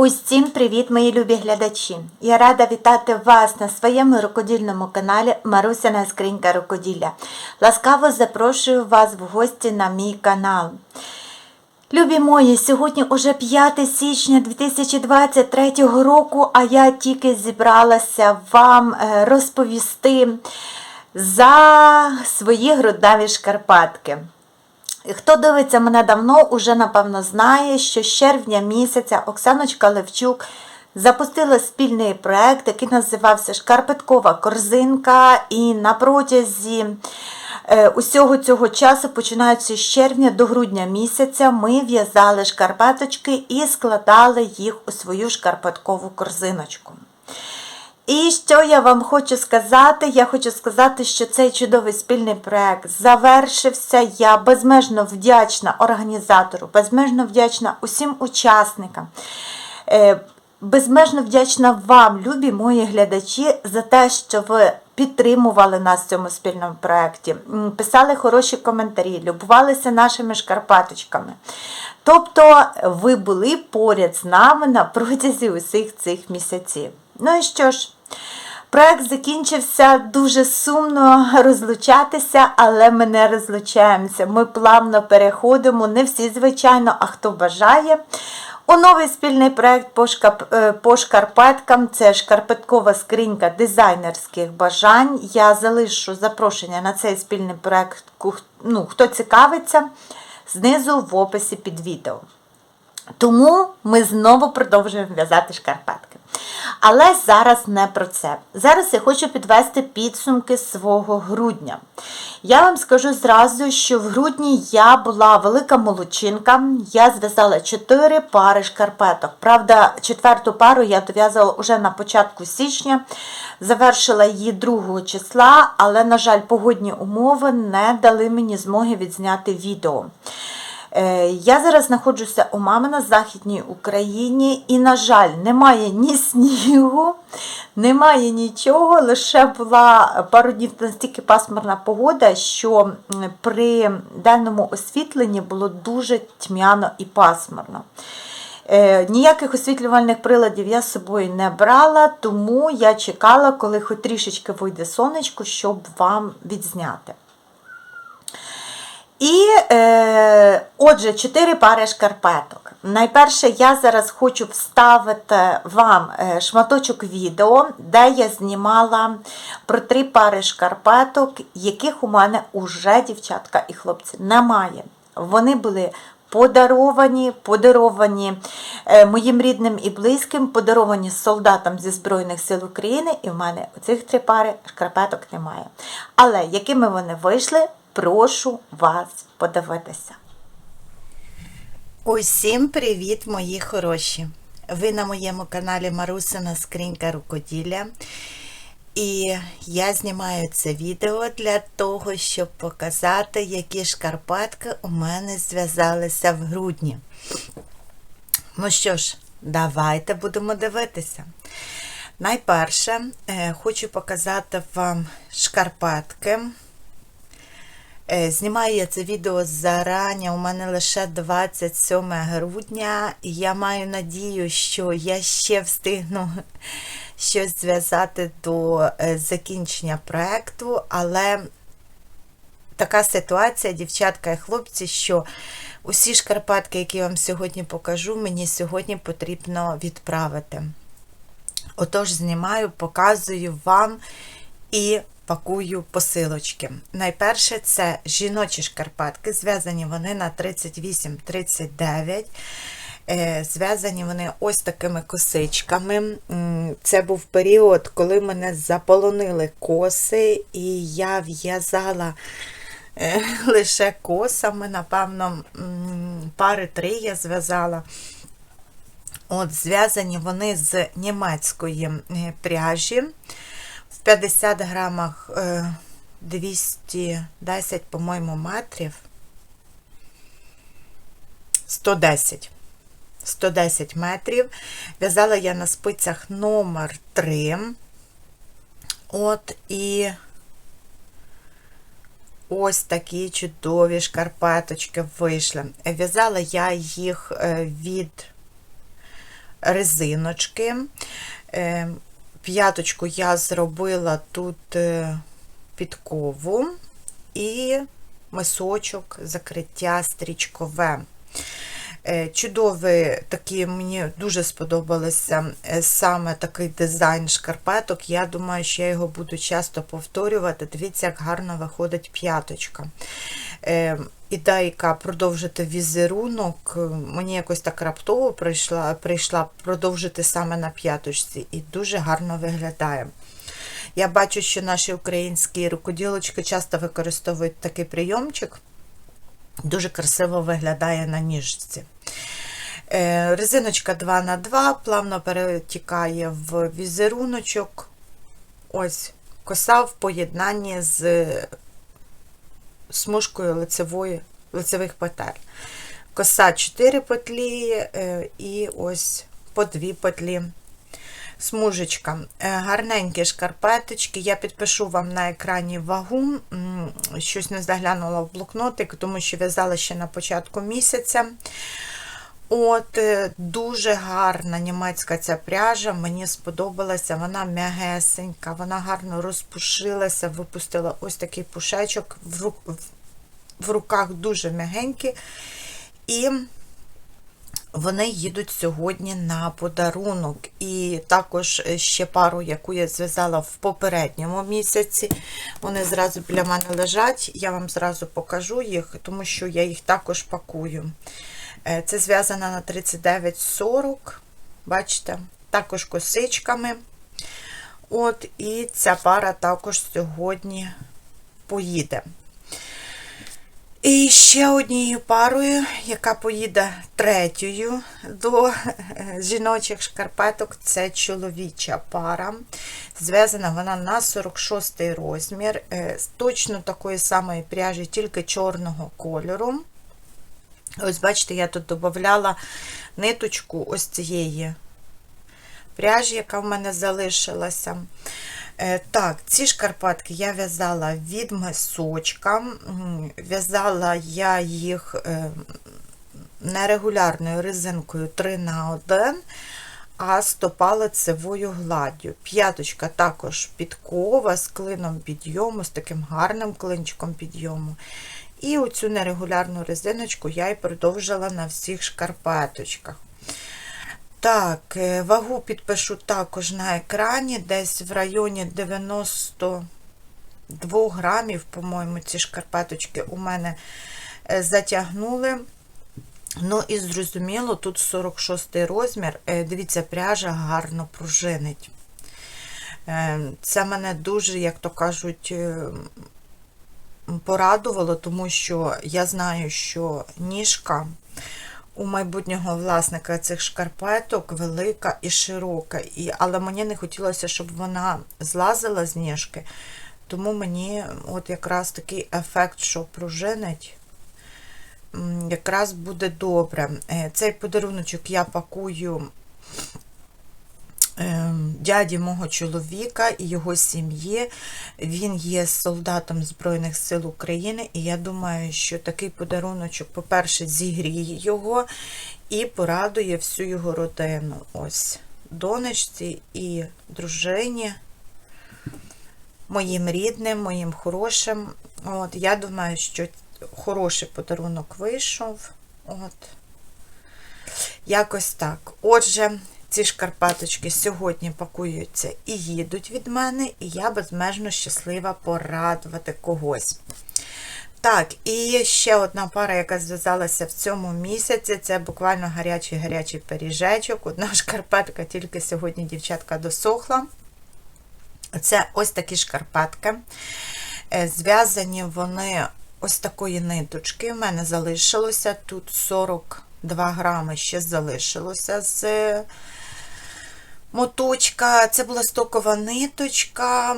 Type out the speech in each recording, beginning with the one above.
Усім привіт, мої любі глядачі! Я рада вітати вас на своєму рукодільному каналі Марусяна Скринька Рукоділля. Ласкаво запрошую вас в гості на мій канал. Любі мої, сьогодні уже 5 січня 2023 року, а я тільки зібралася вам е, розповісти за свої груднаві шкарпатки. Хто дивиться мене давно, уже напевно знає, що з червня місяця Оксаночка Левчук запустила спільний проект, який називався Шкарпеткова корзинка. І на протязі е, усього цього часу, починаючи з червня до грудня місяця, ми в'язали шкарпеточки і складали їх у свою шкарпеткову корзиночку. І що я вам хочу сказати? Я хочу сказати, що цей чудовий спільний проект завершився. Я безмежно вдячна організатору, безмежно вдячна усім учасникам. Е, безмежно вдячна вам, любі мої глядачі, за те, що ви підтримували нас в цьому спільному проєкті, писали хороші коментарі, любувалися нашими шкарпаточками. Тобто ви були поряд з нами на протязі усіх цих місяців. Ну і що ж, проект закінчився дуже сумно розлучатися, але ми не розлучаємося. Ми плавно переходимо, не всі, звичайно, а хто бажає. У новий спільний шкап... Е, по шкарпеткам це шкарпеткова скринька дизайнерських бажань. Я залишу запрошення на цей спільний проект, ну, хто цікавиться, знизу в описі під відео. Тому ми знову продовжуємо в'язати шкарпетки. Але зараз не про це. Зараз я хочу підвести підсумки свого грудня. Я вам скажу зразу, що в грудні я була велика молодчинка, я зв'язала 4 пари шкарпеток. Правда, четверту пару я дов'язала вже на початку січня, завершила її 2 числа, але, на жаль, погодні умови не дали мені змоги відзняти відео. Е, я зараз знаходжуся у мами на Західній Україні, і, на жаль, немає ні снігу, немає нічого. Лише була пару днів настільки пасмурна погода, що при денному освітленні було дуже тьмяно і пасмурно. Е, ніяких освітлювальних приладів я з собою не брала, тому я чекала, коли хоч трішечки вийде сонечко, щоб вам відзняти. І, е, отже, чотири пари шкарпеток. Найперше, я зараз хочу вставити вам е, шматочок відео, де я знімала про три пари шкарпеток, яких у мене уже дівчатка і хлопці немає. Вони були подаровані, подаровані е, моїм рідним і близьким, подаровані солдатам зі Збройних сил України, і в мене цих три пари шкарпеток немає. Але якими вони вийшли, прошу вас подивитися. Усім привіт, мої хороші! Ви на моєму каналі Марусина Скринька Рукоділля. І я знімаю це відео для того, щоб показати, які шкарпетки у мене зв'язалися в грудні. Ну що ж, давайте будемо дивитися. Найперше, е, хочу показати вам шкарпетки. Е, знімаю я це відео зарані, у мене лише 27 грудня, і я маю надію, що я ще встигну щось зв'язати до е, закінчення проєкту, але така ситуація, дівчатка і хлопці, що усі шкарпатки, які я вам сьогодні покажу, мені сьогодні потрібно відправити. Отож, знімаю, показую вам і пакую посилочки. Найперше це жіночі шкарпетки, зв'язані вони на 38-39. Е, зв'язані вони ось такими косичками. Це був період, коли мене заполонили коси, і я в'язала е, лише косами, напевно, пари три я зв'язала. От, Зв'язані вони з німецької е, пряжі. 50 грамах 210, е, по-моєму, метрів. 110. 110 метрів. В'язала я на спицях номер 3. От і ось такі чудові шкарпеточки вийшли. В'язала я їх е, від резиночки. П'яточку я зробила тут е, підкову і мисочок закриття стрічкове. Е, Чудовий такий, мені дуже сподобалося е, саме такий дизайн шкарпеток. Я думаю, що я його буду часто повторювати. Дивіться, як гарно виходить п'яточка. Е, Ідейка продовжити візерунок. е, Мені якось так раптово прийшла, прийшла продовжити саме на п'яточці і дуже гарно виглядає. Я бачу, що наші українські рукоділочки часто використовують такий прийомчик. Дуже красиво виглядає на ніжці. Е, Резиночка 2х2 плавно перетікає в візеруночок. Ось коса в поєднанні з смужкою лицевої, лицевих петель. Коса 4 петлі е, і ось по 2 петлі. Смужечка. Е, Гарненькі шкарпеточки. Я підпишу вам на екрані вагу. Щось не заглянула в блокнотик, тому що в'язала ще на початку місяця. От, е, дуже гарна німецька ця пряжа, мені сподобалася, вона м'ягесенька, вона гарно розпушилася, випустила ось такий пушечок, в, ру- в- в руках дуже м'ягенькі. І вони їдуть сьогодні на подарунок. І також е, ще пару, яку я зв'язала в попередньому місяці. Вони зразу біля мене лежать. Я вам зразу покажу їх, тому що я їх також пакую. Е, Це зв'язано на 39,40. Бачите, також косичками. От, і ця пара також сьогодні поїде. І ще однією парою, яка поїде третьою до е, жіночих шкарпеток, це чоловіча пара. Зв'язана вона на 46 розмір, е, точно такої самої пряжі, тільки чорного кольору. Ось, бачите, я тут додавала ниточку ось цієї пряжі, яка в мене залишилася. Е, Так, ці шкарпетки я в'язала від мисочка. В'язала я їх е, нерегулярною резинкою 3 на 1 а стопа лицевою гладдю. П'яточка також підкова з клином підйому, з таким гарним клинчиком підйому. І оцю нерегулярну резиночку я і продовжила на всіх шкарпеточках. Так, е, вагу підпишу також на екрані, десь в районі 92 грамів, по-моєму, ці шкарпеточки у мене е, затягнули. Ну і зрозуміло, тут 46 розмір. Е, Дивіться, пряжа гарно пружинить. Це мене дуже, як то кажуть, порадувало, тому що я знаю, що ніжка у майбутнього власника цих шкарпеток велика і широка. І, але мені не хотілося, щоб вона злазила з ніжки. Тому мені от якраз такий ефект, що пружинить, якраз буде добре. Е, Цей подаруночок я пакую дяді мого чоловіка і його сім'ї. Він є солдатом Збройних сил України, і я думаю, що такий подаруночок, по-перше, зігріє його і порадує всю його родину. Ось донечці і дружині, моїм рідним, моїм хорошим. От, я думаю, що хороший подарунок вийшов. От. Якось так. Отже, ці шкарпеточки сьогодні пакуються і їдуть від мене, і я безмежно щаслива порадувати когось. Так, і ще одна пара, яка зв'язалася в цьому місяці, це буквально гарячий-гарячий пиріжечок. Одна шкарпетка тільки сьогодні дівчатка досохла. Це ось такі шкарпетки. Е, Зв'язані вони ось такої ниточки. У мене залишилося тут 42 грами ще залишилося з моточка. Це була стокова ниточка,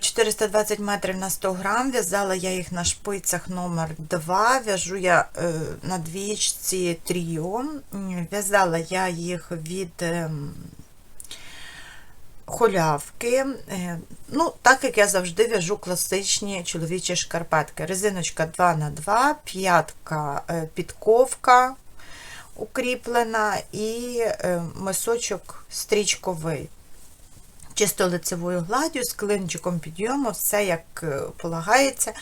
420 метрів на 100 грам. В'язала я їх на шпицях номер 2 В'яжу я е, на двічці тріо. В'язала я їх від. ем, Холявки. Е, Ну, так як я завжди в'яжу класичні чоловічі шкарпетки. Резиночка 2х2, п'ятка е, підковка. Укріплена і е, мисочок стрічковий. Чисто лицевою гладдю, з клинчиком підйому, все як е, полагається.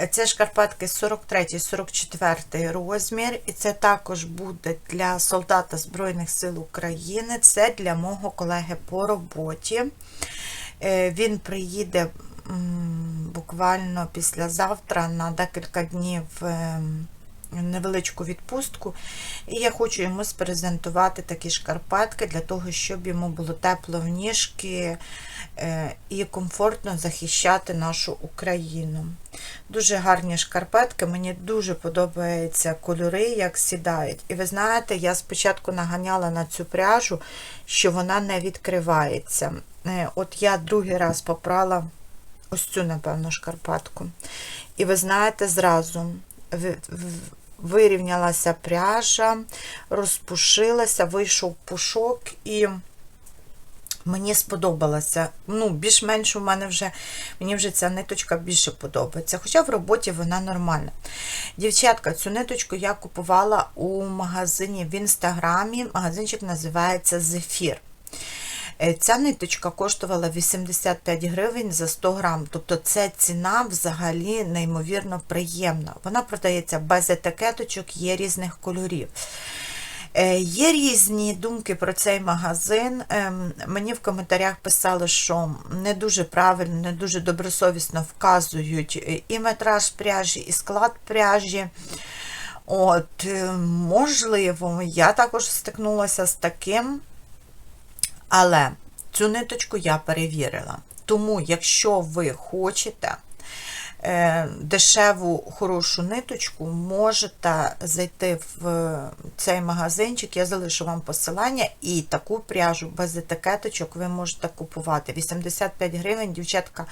Е, Це шкарпетки 43-44 розмір, і це також буде для солдата Збройних сил України. Це для мого колеги по роботі. Він приїде буквально післязавтра на декілька днів ем, невеличку відпустку. І я хочу йому спрезентувати такі шкарпетки для того, щоб йому було тепло в ніжки е, і комфортно захищати нашу Україну. Дуже гарні шкарпетки, мені дуже подобаються кольори, як сідають. І ви знаєте, я спочатку наганяла на цю пряжу, що вона не відкривається. Е, От я другий раз попрала ось цю, напевно, шкарпетку. І ви знаєте, зразу вирівнялася пряжа, розпушилася, вийшов пушок і. Мені сподобалося. Ну, більш-менш у мене вже, мені вже ця ниточка більше подобається. Хоча в роботі вона нормальна. Дівчатка, цю ниточку я купувала у магазині в інстаграмі. Магазинчик називається Зефір. Е, Ця ниточка коштувала 85 гривень за 100 грам. Тобто це ціна взагалі неймовірно приємна. Вона продається без етикеточок, є різних кольорів. Е, Є різні думки про цей магазин. Ем, Мені в коментарях писали, що не дуже правильно, не дуже добросовісно вказують е, і метраж пряжі, і склад пряжі. От, можливо, я також стикнулася з таким, але цю ниточку я перевірила. Тому, якщо ви хочете е, дешеву хорошу ниточку, можете зайти в цей магазинчик, я залишу вам посилання, і таку пряжу без етикеточок ви можете купувати. 85 гривень, дівчатка,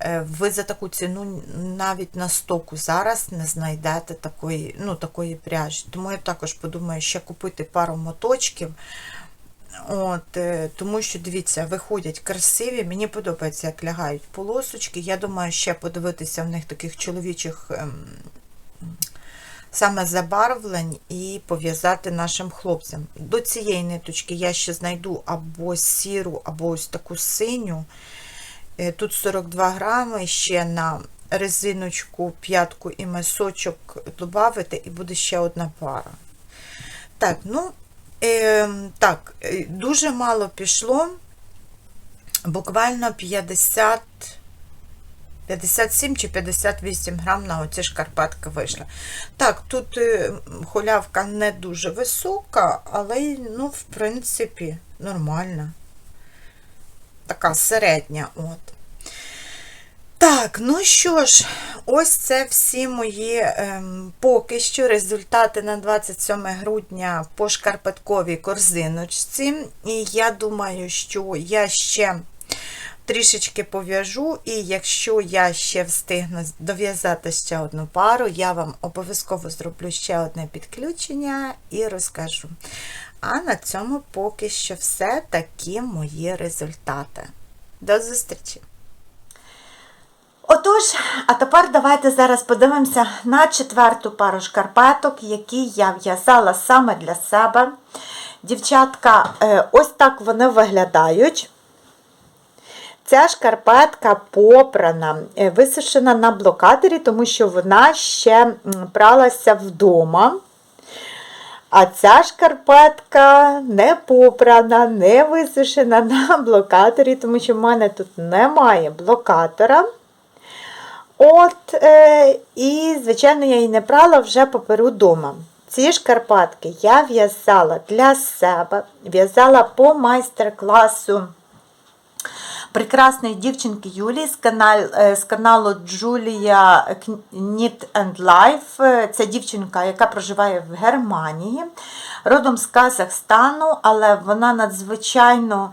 е, ви за таку ціну навіть на стоку зараз не знайдете такої, ну, такої пряжі. Тому я також подумаю, ще купити пару моточків. От, е, тому що, дивіться, виходять красиві. Мені подобається, як лягають полосочки. Я думаю, ще подивитися в них таких чоловічих ем, саме забарвлень і пов'язати нашим хлопцям. До цієї ниточки я ще знайду або сіру, або ось таку синю. Е, Тут 42 грами ще на резиночку, п'ятку і мисочок додати, і буде ще одна пара. Так, ну, е, так, дуже мало пішло. Буквально 50, 57 чи 58 грам на оці шкарпетки вийшла. Так, тут е, холявка не дуже висока, але, ну, в принципі, нормальна. Така середня, от. Так, ну що ж, ось це всі мої ем, поки що результати на 27 грудня по шкарпетковій корзиночці. І я думаю, що я ще трішечки пов'яжу, і якщо я ще встигну дов'язати ще одну пару, я вам обов'язково зроблю ще одне підключення і розкажу. А на цьому поки що все такі мої результати. До зустрічі! Отож, а тепер давайте зараз подивимося на четверту пару шкарпеток, які я в'язала саме для себе. Дівчатка, е, ось так вони виглядають. Ця шкарпетка попрана, е, висушена на блокатері, тому що вона ще пралася вдома. А ця шкарпетка не попрана, не висушена на блокаторі, тому що в мене тут немає блокатора. От, е, і, звичайно, я її не прала вже поперу вдома. Ці шкарпетки я в'язала для себе, в'язала по майстер-класу прекрасної дівчинки Юлії з, канал, е, з каналу Julia Knit and Life. Е, Це дівчинка, яка проживає в Германії, родом з Казахстану, але вона надзвичайно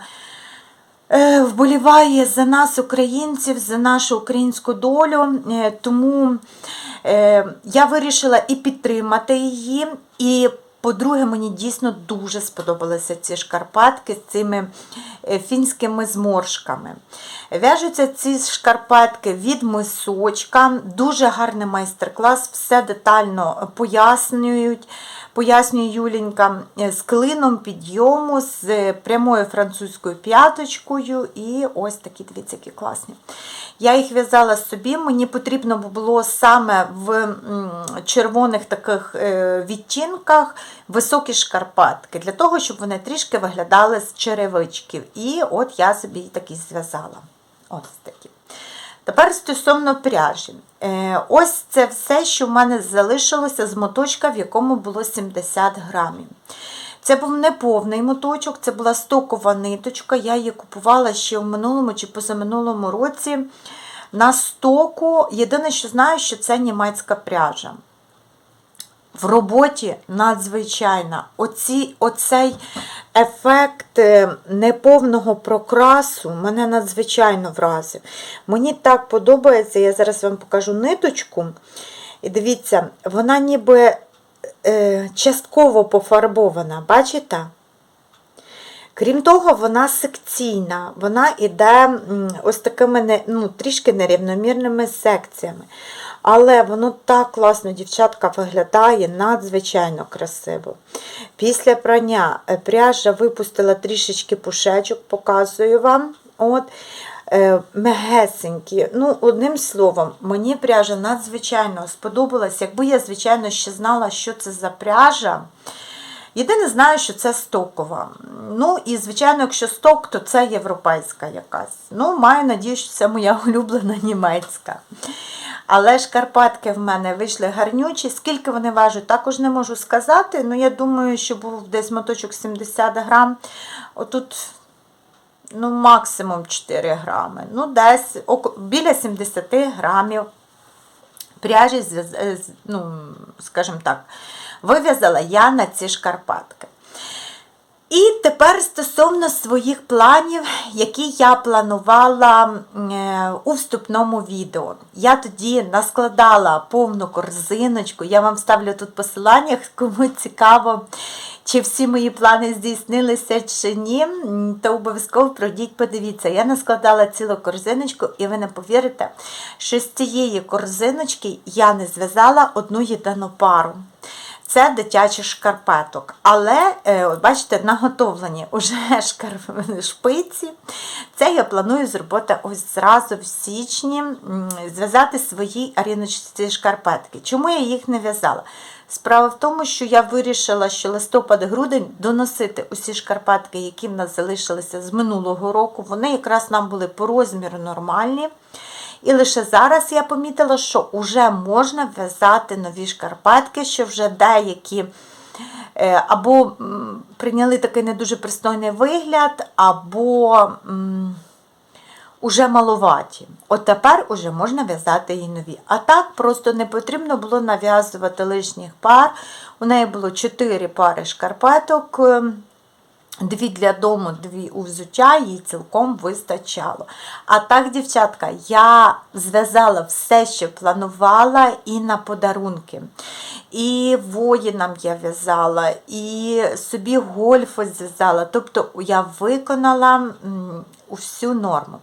вболіває за нас, українців, за нашу українську долю. Е, Тому е, я вирішила і підтримати її, і По-друге, мені дійсно дуже сподобалися ці шкарпетки з цими е, фінськими зморшками. В'яжуться ці шкарпетки від мисочка, дуже гарний майстер-клас, все детально пояснюють. Пояснює Юленька е, з клином підйому, з прямою французькою п'яточкою. І ось такі дивіться, які класні. Я їх в'язала собі, мені потрібно було саме в червоних таких е, відтінках високі шкарпетки, для того, щоб вони трішки виглядали з черевичків. І от я собі такі зв'язала. Ось такі. Тепер стосовно пряжі. Е, Ось це все, що в мене залишилося з моточка, в якому було 70 грамів. Це був неповний моточок, це була стокова ниточка. Я її купувала ще в минулому чи позаминулому році на стоку. Єдине, що знаю, що це німецька пряжа. В роботі надзвичайна. Оці, оцей ефект е, неповного прокрасу мене надзвичайно вразив. Мені так подобається, я зараз вам покажу ниточку. І дивіться, вона ніби частково пофарбована, бачите? Крім того, вона секційна, вона йде ось такими ну, трішки нерівномірними секціями. Але воно так класно, дівчатка, виглядає надзвичайно красиво. Після прання е, пряжа випустила трішечки пушечок, показую вам. От, е, Мегесенькі. Ну, одним словом, мені пряжа надзвичайно сподобалась. Якби я, звичайно, ще знала, що це за пряжа. Єдине знаю, що це стокова. Ну і, звичайно, якщо сток, то це європейська якась. Ну, маю надію, що це моя улюблена німецька. Але шкарпетки в мене вийшли гарнючі. Скільки вони важать, також не можу сказати. Ну, я думаю, що був десь моточок 70 грам. Отут ну, максимум 4 грами. Ну, десь біля 70 грамів пряжі, ну, скажімо так, вив'язала я на ці шкарпетки. І тепер стосовно своїх планів, які я планувала е, у вступному відео. Я тоді наскладала повну корзиночку. Я вам ставлю тут посилання, кому цікаво, чи всі мої плани здійснилися чи ні, то обов'язково пройдіть, подивіться. Я наскладала цілу корзиночку, і ви не повірите, що з цієї корзиночки я не зв'язала одну єдину пару. Це дитячий шкарпеток. Але, е, бачите, наготовлені вже шпиці. Це я планую зробити ось зразу в січні, зв'язати свої аріночці шкарпетки. Чому я їх не в'язала? Справа в тому, що я вирішила, що листопад-грудень доносити усі шкарпетки, які в нас залишилися з минулого року. Вони якраз нам були по розміру нормальні. І лише зараз я помітила, що вже можна в'язати нові шкарпетки, що вже деякі е, або прийняли такий не дуже пристойний вигляд, або уже маловаті. От тепер уже можна в'язати і нові. А так просто не потрібно було нав'язувати лишніх пар. У неї було 4 пари шкарпеток. ем, Дві для дому, дві у взуття, їй цілком вистачало. А так, дівчатка, я зв'язала все, що планувала, і на подарунки. І воїнам я в'язала, і собі гольфу зв'язала. Тобто я виконала м, усю норму.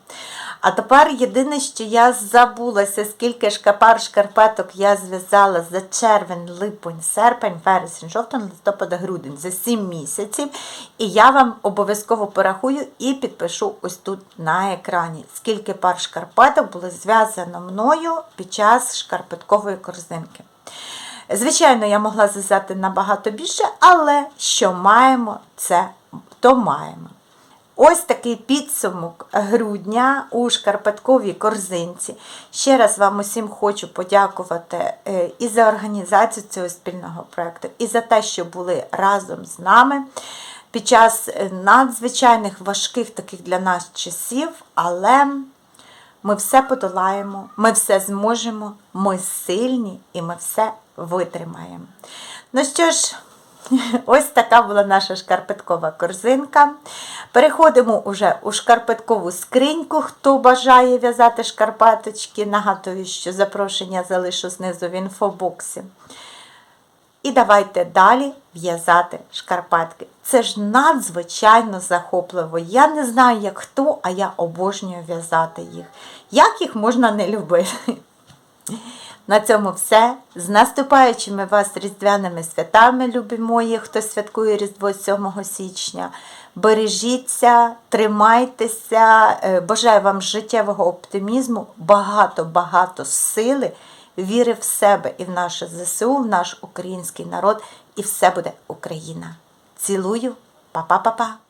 А тепер єдине, що я забулася, скільки шкапар шкарпеток я зв'язала за червень, липень, серпень, вересень, жовтень, листопад, грудень за 7 місяців. І я вам обов'язково порахую і підпишу ось тут на екрані, скільки пар шкарпеток було зв'язано мною під час шкарпеткової корзинки. Звичайно, я могла зв'язати набагато більше, але що маємо, це то маємо. Ось такий підсумок грудня у шкарпетковій корзинці. Ще раз вам усім хочу подякувати е, і за організацію цього спільного проєкту, і за те, що були разом з нами під час е, надзвичайних важких таких для нас часів, але ми все подолаємо, ми все зможемо, ми сильні і ми все витримаємо. Ну що ж, ось така була наша шкарпеткова корзинка. Переходимо уже у шкарпеткову скриньку. Хто бажає в'язати шкарпеточки, нагадую, що запрошення залишу знизу в інфобоксі. І давайте далі в'язати шкарпетки. Це ж надзвичайно захопливо. Я не знаю, як хто, а я обожнюю в'язати їх. Як їх можна не любити? На цьому все. З наступаючими вас різдвяними святами, любі мої, хто святкує Різдво 7 січня. Бережіться, тримайтеся, е, бажаю вам життєвого оптимізму, багато-багато сили, віри в себе і в наше ЗСУ, в наш український народ, і все буде Україна. Цілую, па-па-па-па.